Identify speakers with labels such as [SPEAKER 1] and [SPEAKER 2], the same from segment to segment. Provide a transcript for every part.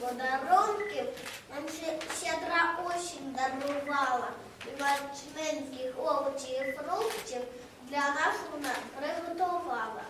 [SPEAKER 1] подарунків нам щедра осінь дарувала і вачменських овочів і фруктів для нас вона приготувала.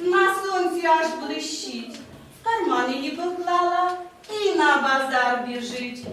[SPEAKER 1] на сонці аж блищить, в карман її поклала і на базар біжить.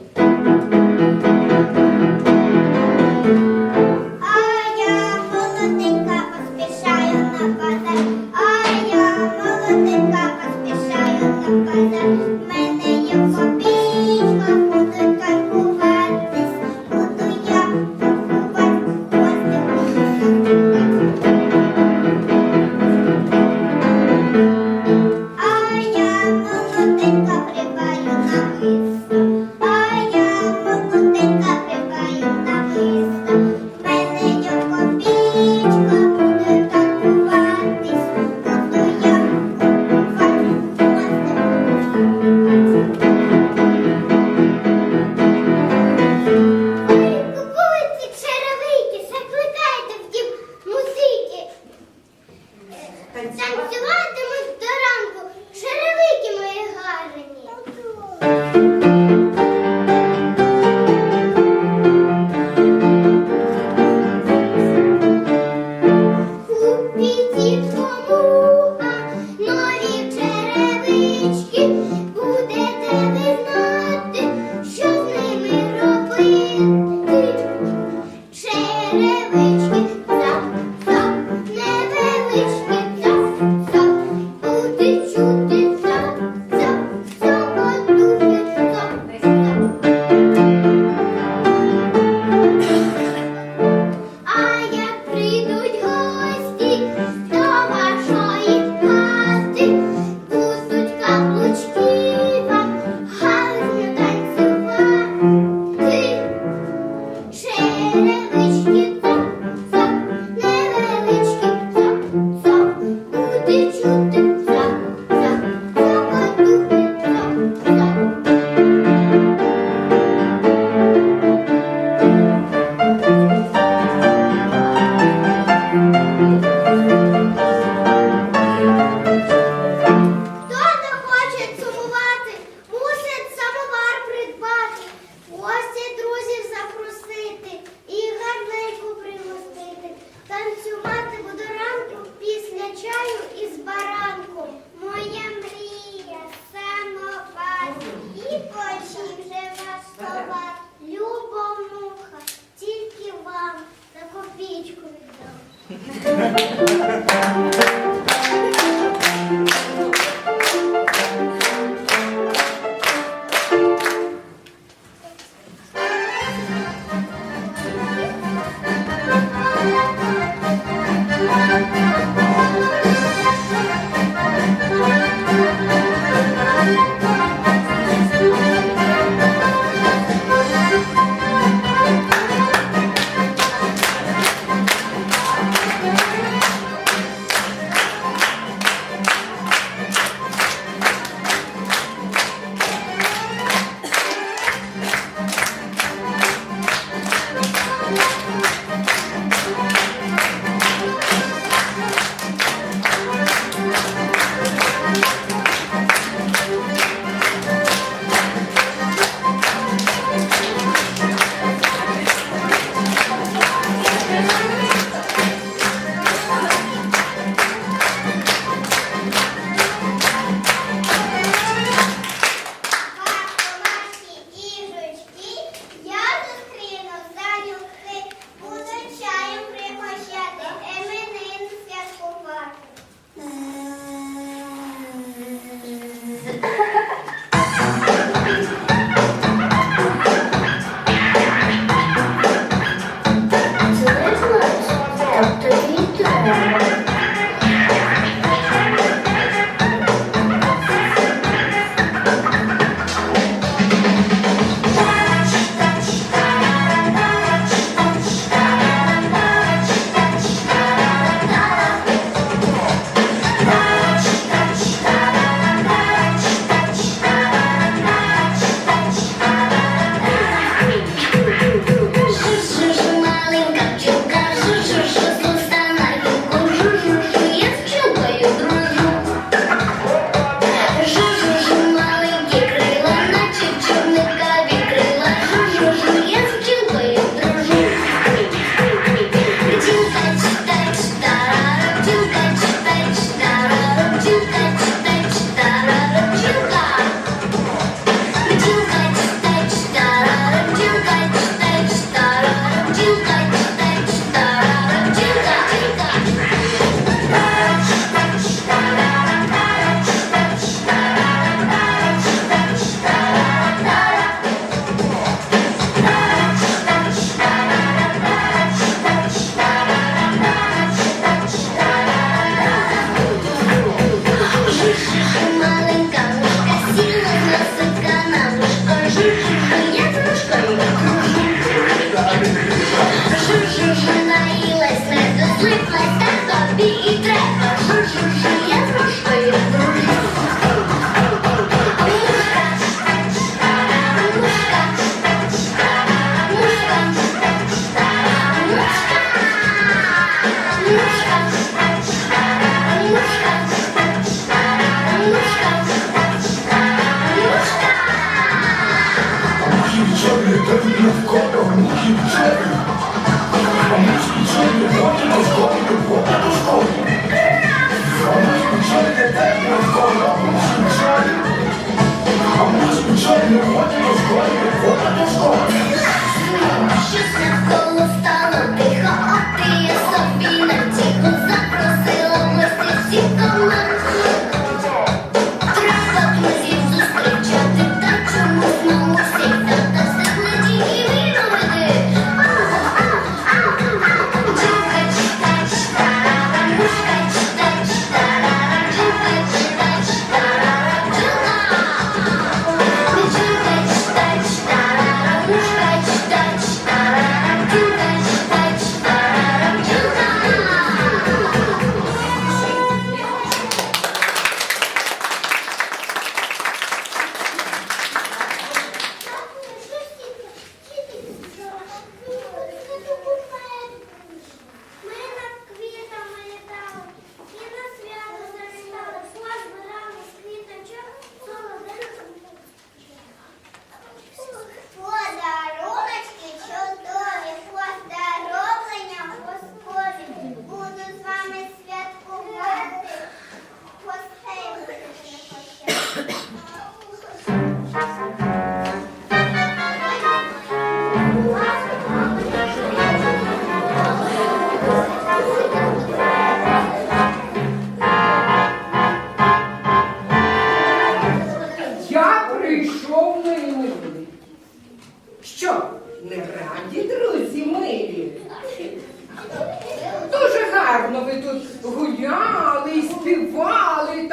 [SPEAKER 2] Жужу наїлась, не дослиплась, так
[SPEAKER 3] тобі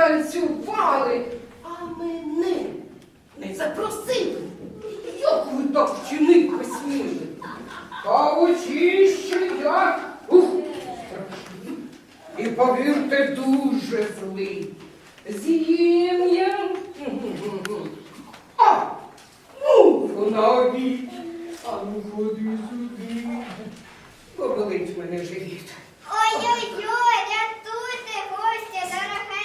[SPEAKER 4] танцювали, а мене не запросили. Як ви так вчинити посміли? Та очище я ух, і повірте, дуже злий. З'їм я. А ну, муху на обід. А ну ходи сюди. Поболить мене живіт.
[SPEAKER 2] Ой-ой-ой, рятуйте,
[SPEAKER 1] гостя, дорога.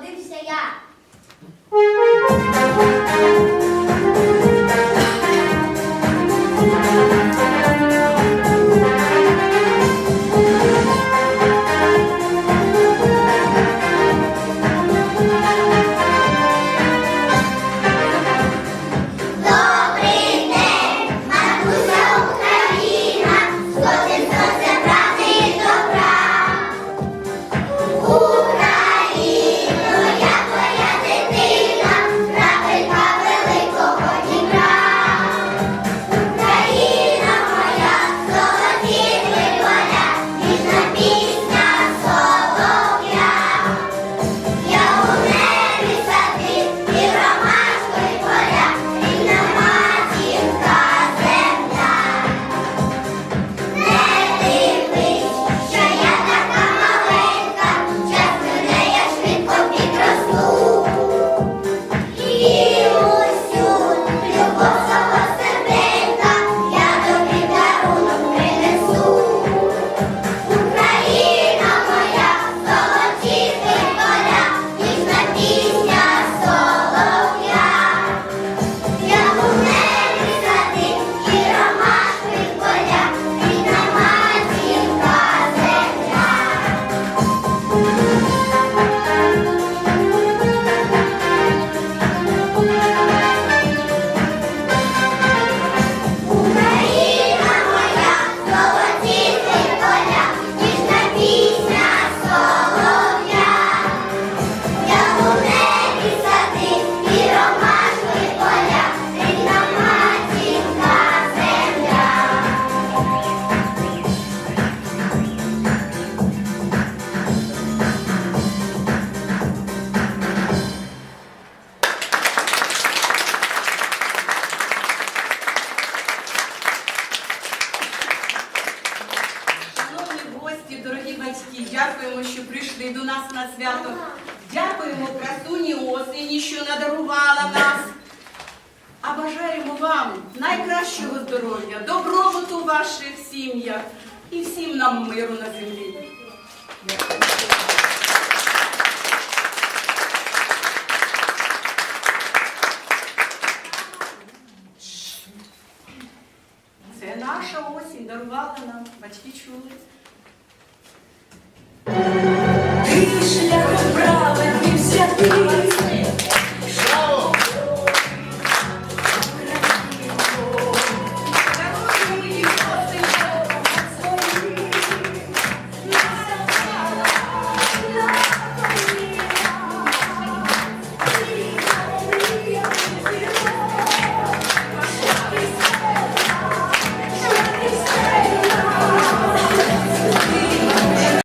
[SPEAKER 1] Odysseia. І
[SPEAKER 5] всім нам миру на землі.